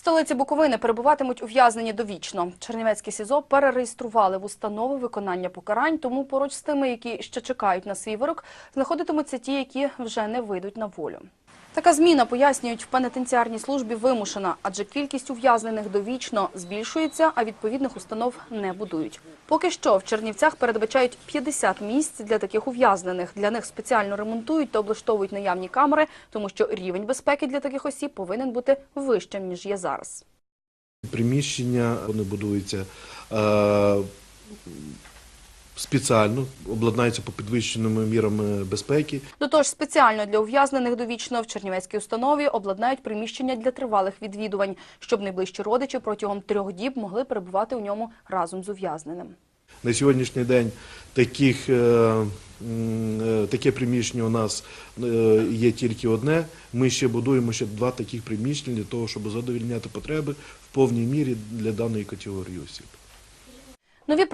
столиці Буковини перебуватимуть ув'язнені довічно. Чернівецьке СІЗО перереєстрували в установи виконання покарань, тому поруч з тими, які ще чекають на свій вирок, знаходитимуться ті, які вже не вийдуть на волю. Така зміна, пояснюють, в пенітенціарній службі вимушена, адже кількість ув'язнених довічно збільшується, а відповідних установ не будують. Поки що в Чернівцях передбачають 50 місць для таких ув'язнених. Для них спеціально ремонтують та облаштовують наявні камери, тому що рівень безпеки для таких осіб повинен бути вищим, ніж є зараз. Приміщення вони будуються е, спеціально, обладнаються по підвищеним мірам безпеки. До того ж, спеціально для ув'язнених довічно в Чернівецькій установі обладнають приміщення для тривалих відвідувань, щоб найближчі родичі протягом трьох діб могли перебувати у ньому разом з ув'язненим. На сьогоднішній день таких, е, е, таке приміщення у нас е, є тільки одне. Ми ще будуємо ще два таких приміщення для того, щоб задовільняти потреби в повній мірі для даної категорії осіб. Нові